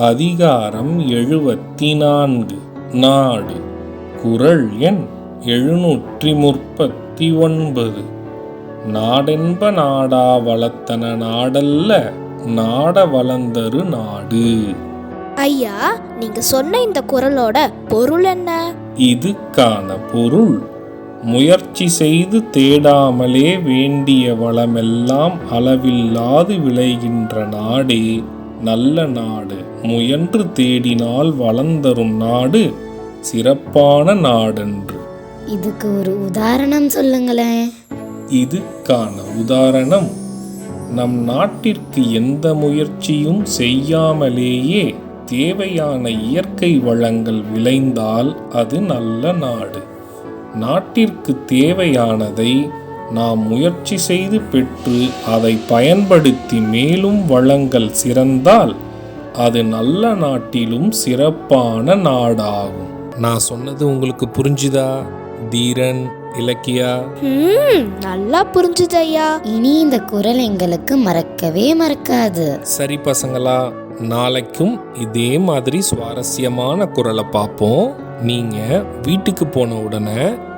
அதிகாரம் எழுபத்தி நான்கு நாடு. குரல் எண் எழுநூற்றி முப்பத்தி ஒன்பது நாடென்ப நாடா வளர்த்தன நாடல்ல நாட வளர்ந்தரு நாடு. ஐயா நீங்க சொன்ன இந்த குரலோட பொருள் என்ன? இதுக்கான பொருள் முயற்சி செய்து தேடாமலே வேண்டிய வளமெல்லாம் அளவில்லாது விளைகின்ற நாடே. நல்ல நாடு. முயன்று தேடினால் வளர்ந்தரும் நாடு சிறப்பான நாடென்று. இதுக்கு ஒரு உதாரணம் சொல்லுங்களேன். இதுக்கான உதாரணம். நம் நாட்டிற்கு எந்த முயற்சியும் செய்யாமலேயே தேவையான இயற்கை வளங்கள் விளைந்தால் அது நல்ல நாடு. நாட்டிற்கு தேவையானதை நாம் முயற்சி செய்து பெற்று அதை பயன்படுத்தி மேலும் வளங்கள் சிறந்தால் அது நல்ல நாட்டிலும் சிறப்பான நாடாகும். நான் சொன்னது உங்களுக்கு புரிஞ்சுதா தீரன் இலக்கியா? நல்லா புரிஞ்சுது ஐயா இனி இந்த குரல் எங்களுக்கு மறக்கவே மறக்காது. சரி பசங்களா நாளைக்கும் இதே மாதிரி சுவாரஸ்யமான குரலை பார்ப்போம். நீங்க வீட்டுக்கு போன உடனே